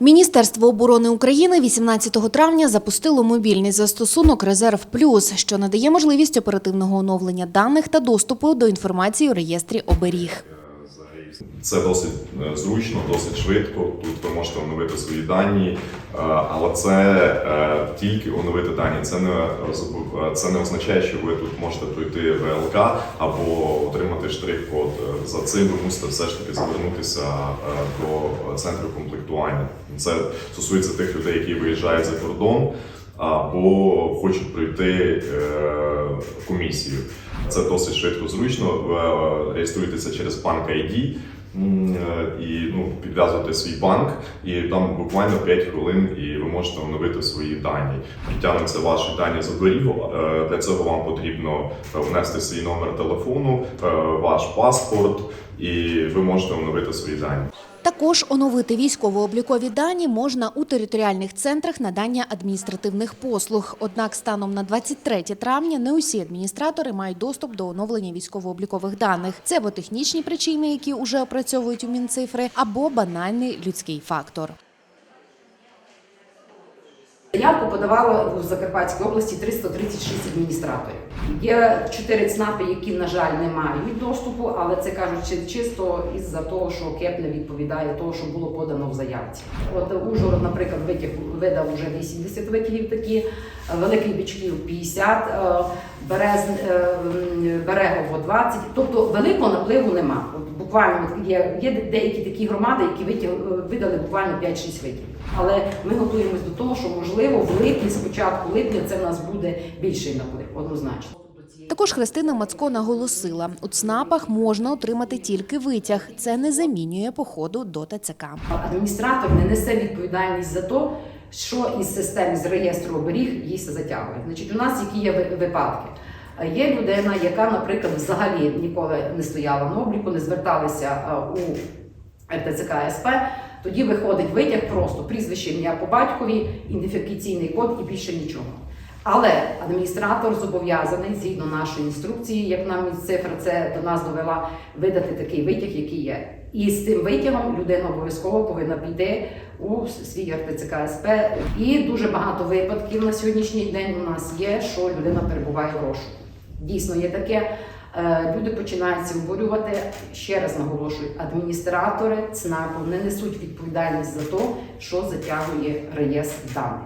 Міністерство оборони України 18 травня запустило мобільний застосунок Резерв Плюс, що надає можливість оперативного оновлення даних та доступу до інформації у реєстрі оберіг. Це досить е, зручно, досить швидко. Тут ви можете оновити свої дані, е, але це е, тільки оновити дані. Це не це не означає, що ви тут можете пройти ВЛК або отримати штрих-код. За цим ви мусите все ж таки звернутися до центру комплектування. Це стосується тих людей, які виїжджають за кордон або хочуть пройти е, комісію. Це досить швидко зручно. Е, реєструєтеся через банк ID е, і ну, підв'язуєте свій банк, і там буквально 5 хвилин, і ви можете оновити свої дані. Підтягнуться ваші дані з оберігу. Е, Для цього вам потрібно внести свій номер телефону, ваш паспорт, і ви можете оновити свої дані. Також оновити військово-облікові дані можна у територіальних центрах надання адміністративних послуг. Однак станом на 23 травня не усі адміністратори мають доступ до оновлення військово-облікових даних. Це або технічні причини, які вже опрацьовують у Мінцифри, або банальний людський фактор. Заявку подавало у Закарпатській області 336 адміністраторів. Є чотири ЦНАПи, які, на жаль, не мають доступу, але це кажуть чисто із-за того, що КЕП не відповідає того, що було подано в заявці. От Ужгород, наприклад, витяг видав вже 80 витягів такі, Великий Бічків 50, е, Берез, е, Берегово 20. Тобто великого напливу нема. Буквально є, є деякі такі громади, які витяг, е, видали буквально 5-6 витягів. Але ми готуємось до того, що можливо в липні, спочатку липня, це в нас буде більший наплив, однозначно. Також Христина Мацко наголосила, у ЦНАПах можна отримати тільки витяг. Це не замінює походу до ТЦК. Адміністратор не несе відповідальність за те, що із системи з реєстру оберіг її затягує. Значить, у нас які є ви- випадки. Є людина, яка, наприклад, взагалі ніколи не стояла на обліку, не зверталася у РТЦК СП. Тоді виходить витяг просто прізвище ім'я по батькові, ідентифікаційний код і більше нічого. Але адміністратор зобов'язаний згідно нашої інструкції, як нам цифра це до нас довела, видати такий витяг, який є. І з цим витягом людина обов'язково повинна піти у свій РТЦК СП. І дуже багато випадків на сьогоднішній день у нас є, що людина перебуває в розшуку. Дійсно є таке. Е, Люди починають обурювати. Ще раз наголошую, адміністратори ЦНАПу не несуть відповідальність за те, що затягує реєстр даних.